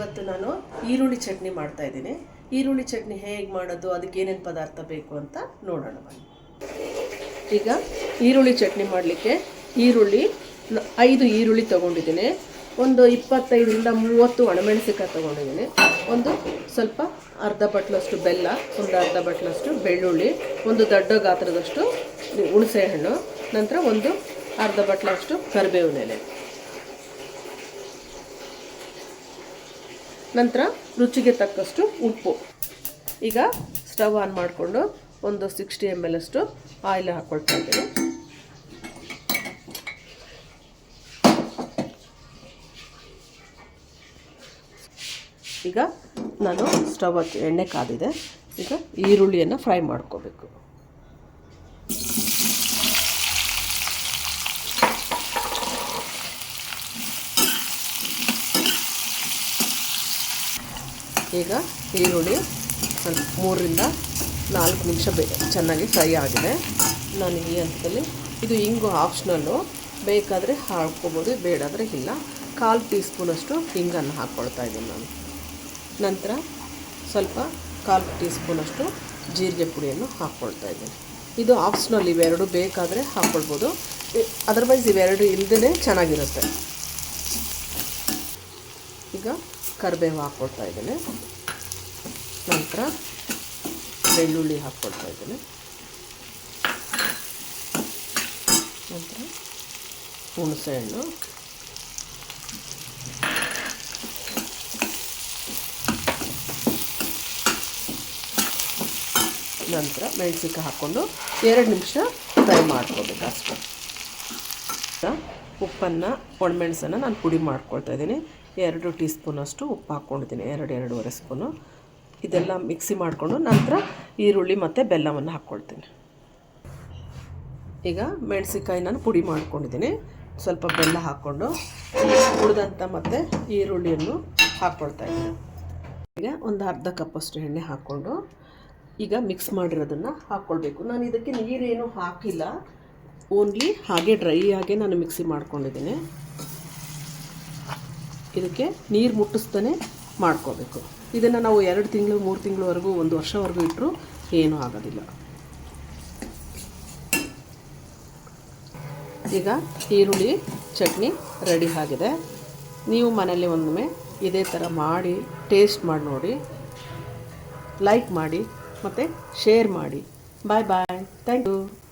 ಇವತ್ತು ನಾನು ಈರುಳ್ಳಿ ಚಟ್ನಿ ಮಾಡ್ತಾ ಇದ್ದೀನಿ. ಈರುಳ್ಳಿ ಚಟ್ನಿ ಹೇಗೆ ಮಾಡೋದು, ಅದಕ್ಕೆ ಏನೇನು ಪದಾರ್ಥ ಬೇಕು ಅಂತ ನೋಡೋಣ. ಬನ್ನಿ ಈಗ ಈರುಳ್ಳಿ ಚಟ್ನಿ ಮಾಡಲಿಕ್ಕೆ ಈರುಳ್ಳಿ ಐದು ಈರುಳ್ಳಿ ತೊಗೊಂಡಿದ್ದೀನಿ. ಒಂದು ಇಪ್ಪತ್ತೈದರಿಂದ ಮೂವತ್ತು ಒಣಮೆಣಸಿಕಾಯಿ ತೊಗೊಂಡಿದ್ದೀನಿ. ಒಂದು ಸ್ವಲ್ಪ ಅರ್ಧ ಬಟ್ಲಷ್ಟು ಬೆಲ್ಲ, ಒಂದು ಅರ್ಧ ಬಟ್ಲಷ್ಟು ಬೆಳ್ಳುಳ್ಳಿ, ಒಂದು ದೊಡ್ಡ ಗಾತ್ರದಷ್ಟು ಹುಣಸೆಹಣ್ಣು ನಂತರ ಒಂದು ಅರ್ಧ ಬಟ್ಲಷ್ಟು ಕರಿಬೇವು ಎಲೆ. ನಂತರ ರುಚಿಗೆ ತಕ್ಕಷ್ಟು ಉಪ್ಪು. ಈಗ ಸ್ಟವ್ ಆನ್ ಮಾಡಿಕೊಂಡು ಒಂದು ಸಿಕ್ಸ್ಟಿ ಎಂ ಎಲ್ ಅಷ್ಟು ಆಯಿಲ್ ಹಾಕ್ಕೊಳ್ತಾ ಈಗ ನಾನು ಸ್ಟವ್ ಹಚ್ಚಿ ಎಣ್ಣೆ ಕಾದಿದೆ. ಈಗ ಈರುಳ್ಳಿಯನ್ನು ಫ್ರೈ ಮಾಡ್ಕೋಬೇಕು. ಈಗ ಈರುಳ್ಳಿ ಸ್ವಲ್ಪ ಮೂರರಿಂದ ನಾಲ್ಕು ನಿಮಿಷ ಬೇ, ಚೆನ್ನಾಗಿ ಫ್ರೈ ಆಗಿದೆ. ನಾನು ಈ ಹಂತದಲ್ಲಿ, ಇದು ಹಿಂಗು ಆಪ್ಷನಲ್ಲು. ಬೇಕಾದರೆ ಹಾಕ್ಕೋಬೋದು, ಬೇಡಾದರೆ ಇಲ್ಲ. ಕಾಲು ಟೀ ಸ್ಪೂನಷ್ಟು ಹಿಂಗನ್ನು ಹಾಕ್ಕೊಳ್ತಾ ಇದ್ದೀನಿ ನಾನು. ನಂತರ ಸ್ವಲ್ಪ ಕಾಲು ಟೀ ಸ್ಪೂನಷ್ಟು ಜೀರಿಗೆ ಪುಡಿಯನ್ನು ಹಾಕ್ಕೊಳ್ತಾ ಇದ್ದೀನಿ. ಇದು ಆಪ್ಷನಲ್ ಇವೆರಡು ಬೇಕಾದರೆ ಹಾಕ್ಕೊಳ್ಬೋದು. ಅದರ್ವೈಸ್ ಇವೆರಡು ಇಲ್ಲದೇ ಚೆನ್ನಾಗಿರುತ್ತೆ. ಈಗ ಕರಿಬೇವು ಹಾಕ್ಕೊಳ್ತಾ ಇದ್ದೀನಿ. ನಂತರ ಬೆಳ್ಳುಳ್ಳಿ ಹಾಕ್ಕೊಳ್ತಾ ಇದ್ದೀನಿ. ನಂತರ ಹುಣಸೆಹಣ್ಣು. ನಂತರ ಮೆಣಸಿನ್ಕಾಯಿ ಹಾಕ್ಕೊಂಡು ಎರಡು ನಿಮಿಷ ಫ್ರೈ ಮಾಡ್ಕೋಬೇಕು ಅಷ್ಟು. ಉಪ್ಪನ್ನು ಒಣಮೆಣಸನ್ನು ನಾನು ಪುಡಿ ಮಾಡ್ಕೊಳ್ತಾ ಇದ್ದೀನಿ. ಎರಡು ಟೀ ಸ್ಪೂನಷ್ಟು ಉಪ್ಪು ಹಾಕ್ಕೊಂಡಿದ್ದೀನಿ, ಎರಡು ಎರಡೂವರೆ ಸ್ಪೂನು. ಇದೆಲ್ಲ ಮಿಕ್ಸಿ ಮಾಡಿಕೊಂಡು ನಂತರ ಈರುಳ್ಳಿ ಮತ್ತು ಬೆಲ್ಲವನ್ನು ಹಾಕ್ಕೊಳ್ತೀನಿ. ಈಗ ಮೆಣಸಿನ್ಕಾಯಿ ನಾನು ಪುಡಿ ಮಾಡ್ಕೊಂಡಿದ್ದೀನಿ. ಸ್ವಲ್ಪ ಬೆಲ್ಲ ಹಾಕ್ಕೊಂಡು ಉಳಿದಂಥ ಮತ್ತು ಈರುಳ್ಳಿಯನ್ನು ಹಾಕ್ಕೊಳ್ತಾ ಇದ್ದೀನಿ. ಈಗ ಒಂದು ಅರ್ಧ ಕಪ್ಪಷ್ಟು ಎಣ್ಣೆ ಹಾಕ್ಕೊಂಡು ಈಗ ಮಿಕ್ಸ್ ಮಾಡಿರೋದನ್ನು ಹಾಕ್ಕೊಳ್ಬೇಕು. ನಾನು ಇದಕ್ಕೆ ನೀರೇನು ಹಾಕಿಲ್ಲ. ಓನ್ಲಿ ಹಾಗೆ ಡ್ರೈ ಆಗೇ ನಾನು ಮಿಕ್ಸಿ ಮಾಡ್ಕೊಂಡಿದ್ದೀನಿ. ಇದಕ್ಕೆ ನೀರು ಮುಟ್ಟಿಸ್ತಾನೆ ಮಾಡ್ಕೋಬೇಕು. ಇದನ್ನು ನಾವು ಎರಡು ತಿಂಗಳು, ಮೂರು ತಿಂಗಳವರೆಗೂ ಒಂದು ವರ್ಷವರೆಗೂ ಇಟ್ಟರು ಏನೂ ಆಗೋದಿಲ್ಲ. ಈಗ ಈರುಳ್ಳಿ, ಚಟ್ನಿ ರೆಡಿ ಆಗಿದೆ. ನೀವು ಮನೇಲಿ ಒಮ್ಮೆ ಇದೇ ಥರ ಮಾಡಿ, ಟೇಸ್ಟ್ ಮಾಡಿ ನೋಡಿ. ಲೈಕ್ ಮಾಡಿ ಮತ್ತು ಶೇರ್ ಮಾಡಿ. Bye bye. Thank you.